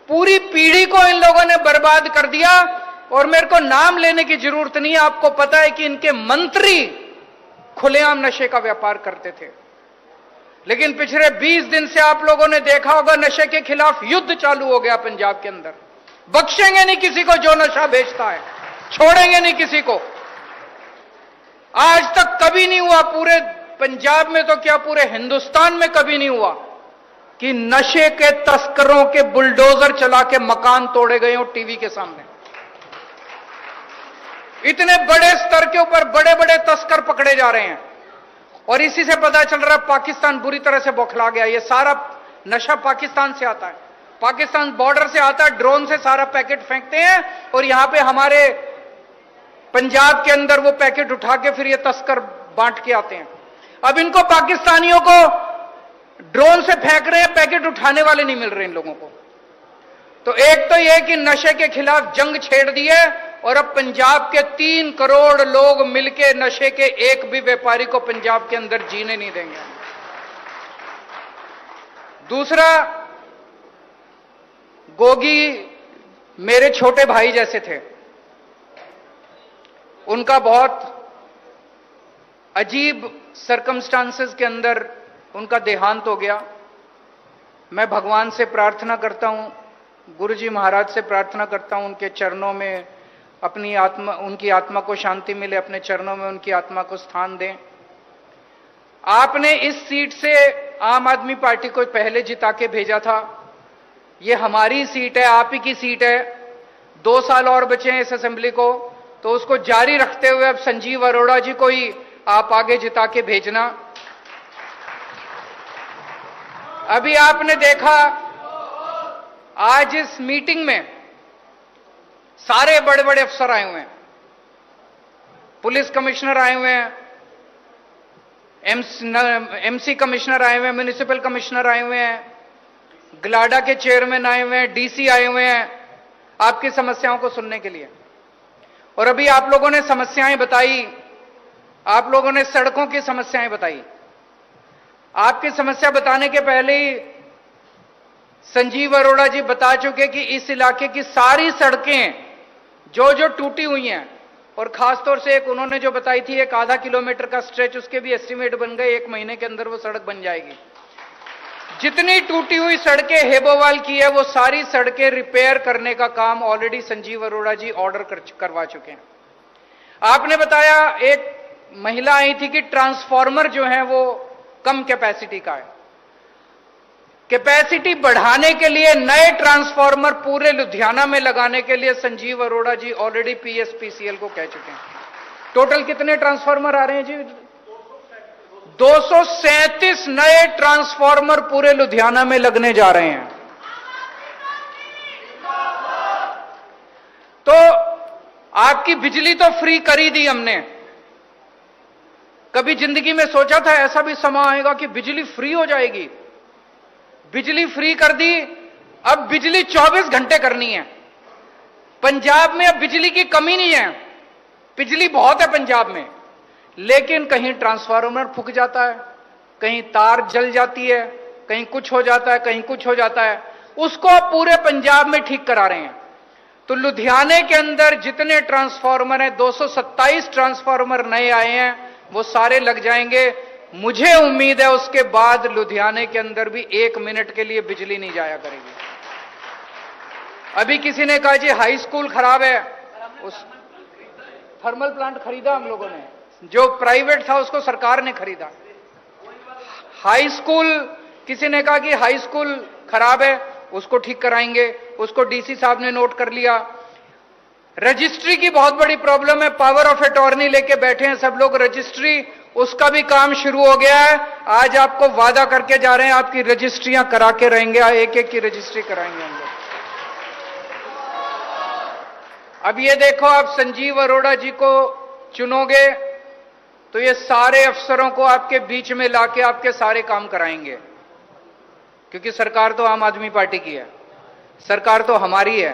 पूरी पीढ़ी को इन लोगों ने बर्बाद कर दिया। और मेरे को नाम लेने की ज़रूरत नहीं है। आपको पता है कि इनके मंत्री खुलेआम नशे का व्यापार करते थे। लेकिन पिछले 20 दिन से आप लोगों ने देखा होगा, नशे के खिलाफ युद्ध चालू हो गया पंजाब के अंदर। बख्शेंगे नहीं किसी को जो नशा बेचता है, छोड़ेंगे नहीं किसी को। आज तक कभी नहीं हुआ, पूरे पंजाब में तो क्या, पूरे हिंदुस्तान में कभी नहीं हुआ कि नशे के तस्करों के बुलडोजर चला के मकान तोड़े गए हो टीवी के सामने। इतने बड़े स्तर के ऊपर बड़े बड़े तस्कर पकड़े जा रहे हैं। और इसी से पता चल रहा है पाकिस्तान बुरी तरह से बौखला गया ये सारा नशा पाकिस्तान से आता है। पाकिस्तान बॉर्डर से आता है, ड्रोन से सारा पैकेट फेंकते हैं और यहाँ पे हमारे पंजाब के अंदर वो पैकेट उठा के फिर ये तस्कर बांट के आते हैं। अब इनको पाकिस्तानियों को ड्रोन से फेंक रहे हैं, पैकेट उठाने वाले नहीं मिल रहे इन लोगों को। तो एक तो यह कि नशे के खिलाफ जंग छेड़ दी है और अब पंजाब के तीन करोड़ लोग मिलके नशे के एक भी व्यापारी को पंजाब के अंदर जीने नहीं देंगे। दूसरा, गोगी मेरे छोटे भाई जैसे थे। उनका बहुत अजीब सरकमस्टांसेस के अंदर उनका देहांत हो गया। मैं भगवान से प्रार्थना करता हूँ गुरु जी महाराज से प्रार्थना करता हूँ, उनके चरणों में अपनी आत्मा, उनकी आत्मा को शांति मिले, अपने चरणों में उनकी आत्मा को स्थान दें। आपने इस सीट से आम आदमी पार्टी को पहले जिता के भेजा था। ये हमारी सीट है, आप ही की सीट है। दो साल और बचे हैं इस असेंबली को तो उसको जारी रखते हुए अब संजीव अरोड़ा जी को ही आप आगे जिता के भेजना। अभी आपने देखा, आज इस मीटिंग में सारे बड़े बड़े अफसर आए हुए हैं। पुलिस कमिश्नर आए हुए हैं। एमसी कमिश्नर आए हुए हैं, म्यूनिसिपल कमिश्नर आए हुए हैं। ग्लाडा के चेयरमैन आए हुए हैं, डीसी आए हुए हैं आपकी समस्याओं को सुनने के लिए। और अभी आप लोगों ने समस्याएँ बताई। आप लोगों ने सड़कों की समस्याएँ बताई। आपकी समस्या बताने के पहले ही संजीव अरोड़ा जी बता चुके कि इस इलाके की सारी सड़कें जो जो टूटी हुई हैं और खासतौर से एक उन्होंने जो बताई थी एक आधा किलोमीटर का स्ट्रेच उसके भी एस्टिमेट बन गए एक महीने के अंदर वो सड़क बन जाएगी। जितनी टूटी हुई सड़कें हेबोवाल की है वो सारी सड़कें रिपेयर करने का काम ऑलरेडी संजीव अरोड़ा जी ऑर्डर कर, करवा चुके हैं। आपने बताया एक महिला आई थी कि ट्रांसफार्मर जो है वो कम कैपेसिटी का है। कैपेसिटी बढ़ाने के लिए नए ट्रांसफार्मर पूरे लुधियाना में लगाने के लिए संजीव अरोड़ा जी ऑलरेडी पीएसपीसीएल को कह चुके हैं। टोटल कितने ट्रांसफार्मर आ रहे हैं जी? 237 नए ट्रांसफार्मर पूरे लुधियाना में लगने जा रहे हैं। तो आपकी बिजली तो फ्री करी दी हमने। कभी ज़िंदगी में सोचा था ऐसा भी समय आएगा कि बिजली फ्री हो जाएगी। बिजली फ्री कर दी, अब बिजली 24 घंटे करनी है। पंजाब में अब बिजली की कमी नहीं है। बिजली बहुत है पंजाब में, लेकिन कहीं ट्रांसफार्मर फूक जाता है, कहीं तार जल जाती है, कहीं कुछ हो जाता है, कहीं कुछ हो जाता है। उसको पूरे पंजाब में ठीक करा रहे हैं। तो लुधियाने के अंदर जितने ट्रांसफार्मर हैं 227 ट्रांसफार्मर नए आए हैं, वो सारे लग जाएँगे। मुझे उम्मीद है उसके बाद लुधियाने के अंदर भी एक मिनट के लिए बिजली नहीं जाया करेगी। अभी किसी ने कहा, जी हाई स्कूल खराब है। उस थर्मल प्लांट खरीदा हम लोगों ने। जो प्राइवेट था, उसको सरकार ने खरीदा। हाई स्कूल किसी ने कहा कि हाई स्कूल खराब है, उसको ठीक कराएँगे। उसको डीसी साहब ने नोट कर लिया। रजिस्ट्री की बहुत बड़ी प्रॉब्लम है। पावर ऑफ़ अटॉर्नी लेके बैठे हैं सब लोग। रजिस्ट्री उसका भी काम शुरू हो गया है। आज आपको वादा करके जा रहे हैं, आपकी रजिस्ट्रियाँ करा के रहेंगे एक एक की रजिस्ट्री कराएँगे हम लोग। अब ये देखो, आप संजीव अरोड़ा जी को चुनोगे तो ये सारे अफसरों को आपके बीच में लाके आपके सारे काम कराएँगे। क्योंकि सरकार तो आम आदमी पार्टी की है। सरकार तो हमारी है।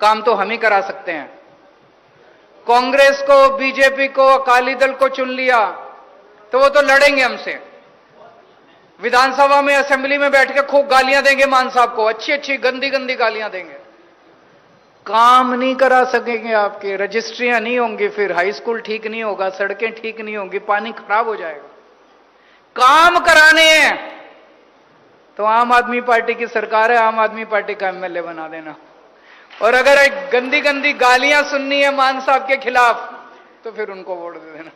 काम तो हम ही करा सकते हैं। कांग्रेस को, बीजेपी को, अकाली दल को चुन लिया। तो वो तो लड़ेंगे हमसे। विधानसभा में, असेंबली में बैठ के खूब गालियाँ देंगे मान साहब को। अच्छी अच्छी, गंदी गंदी गालियाँ देंगे। काम नहीं करा सकेंगे आपके। रजिस्ट्रियाँ नहीं होंगी फिर। हाई स्कूल ठीक नहीं होगा, सड़कें ठीक नहीं होंगी, पानी खराब हो जाएगा। काम कराने हैं। तो आम आदमी पार्टी की सरकार है, आम आदमी पार्टी का एमएलए बना देना। और अगर एक गंदी गंदी गालियाँ सुननी है मान साहब के खिलाफ तो फिर उनको वोट दे देना।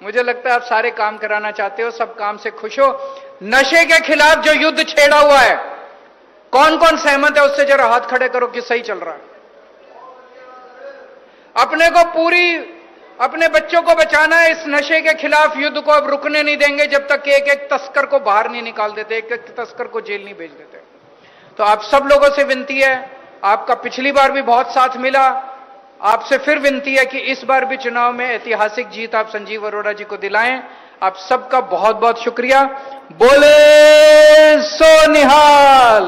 मुझे लगता है आप सारे काम कराना चाहते हो, सब काम से खुश हो। नशे के खिलाफ जो युद्ध छेड़ा हुआ है कौन कौन सहमत है उससे जरा हाथ खड़े करो कि सही चल रहा है? अपने को पूरी, अपने बच्चों को बचाना है, इस नशे के खिलाफ युद्ध को अब रुकने नहीं देंगे, जब तक कि एक एक तस्कर को बाहर नहीं निकाल देते एक एक तस्कर को जेल नहीं भेज देते। तो आप सब लोगों से विनती है, आपका पिछली बार भी बहुत साथ मिला आपसे फिर विनती है कि इस बार भी चुनाव में ऐतिहासिक जीत आप संजीव अरोड़ा जी को दिलाएँ। आप सबका बहुत बहुत शुक्रिया। बोले सो निहाल।